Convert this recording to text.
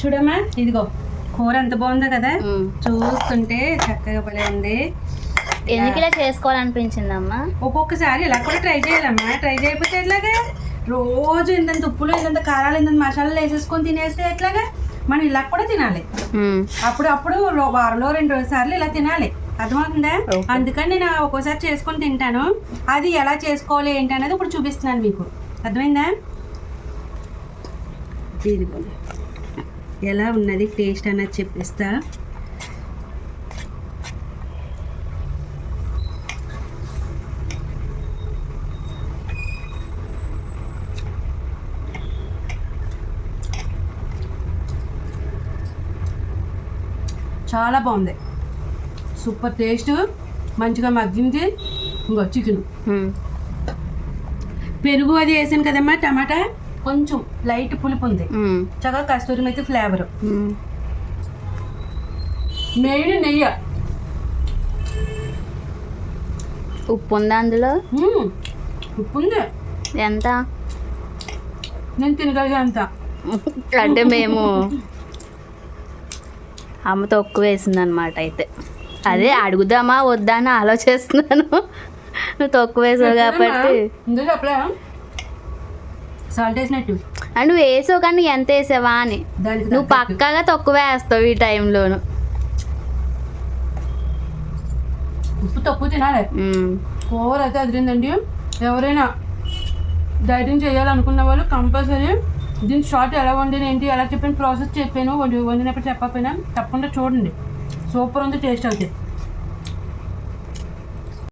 చూడమ్మా ఇదిగో కూర ఎంత బాగుందో కదా. చూస్తుంటే చక్కగా భలే ఉంది. ఎందుకు ఇలా చేసుకోవాలనిపించిందమ్మా? ఒక్కొక్కసారి ఇలా కూడా ట్రై చేయాలమ్మా. ట్రై చేయకపోతే ఎట్లాగా? రోజు ఇంతంత ఉప్పులు ఇంతంత కారాలు ఇంతంత మసాలాలు వేసేసుకొని తినేస్తే ఎట్లాగా? మనం ఇలా కూడా తినాలి. అప్పుడు అప్పుడు వారంలో రెండు రోజు సార్లు ఇలా తినాలి. అర్థమవుతుందా. అందుకని నేను ఒక్కోసారి చేసుకొని తింటాను. అది ఎలా చేసుకోవాలి ఏంటి అనేది ఇప్పుడు చూపిస్తున్నాను మీకు. అర్థమైందా? ఇదిగో ఎలా ఉన్నది టేస్ట్ అనేది చెప్పిస్తా. చాలా బాగుంది. Super taste. మంచిగా మగ్గింది. ఇంకో చికెన్. పెరుగు అది వేసాను కదమ్మా టమాటా. కొంచెం లైట్ పులుపు ఉంది. చక్కగా కస్తూరి మెత్తి ఫ్లేవర్. మెయిన్ నెయ్యి. ఉప్పు ఉందా అందులో. ఉప్పు ఉంది. ఎంత? నేను తినగలిగే అంత. అంటే మేము అమ్మ తక్కువ వేసింది అనమాట అయితే. అదే అడుగుదామా వద్దా అని ఆలోచిస్తున్నాను. నువ్వు తక్కువ వేసావు కాబట్టి. సాల్ట్ వేసినట్టు. అండ్ నువ్వు వేసావు కానీ ఎంత వేసావా అని. నువ్వు. పక్కాగా తక్కువ వేస్తావు ఈ టైంలోను. ఉప్పు తక్కువ తినాలి. కూర అయితే అదిరిందండి. ఎవరైనా డైటింగ్ చేయాలనుకున్న వాళ్ళు కంపల్సరీ దీని షార్ట్ ఎలా వండిన ఏంటి ఎలా చెప్పిన ప్రాసెస్ చెప్పాను వండి వండినప్పుడు చెప్పకపోయినా తప్పకుండా చూడండి. సూపర్ ఉంది టేస్ట్ అవుతుంది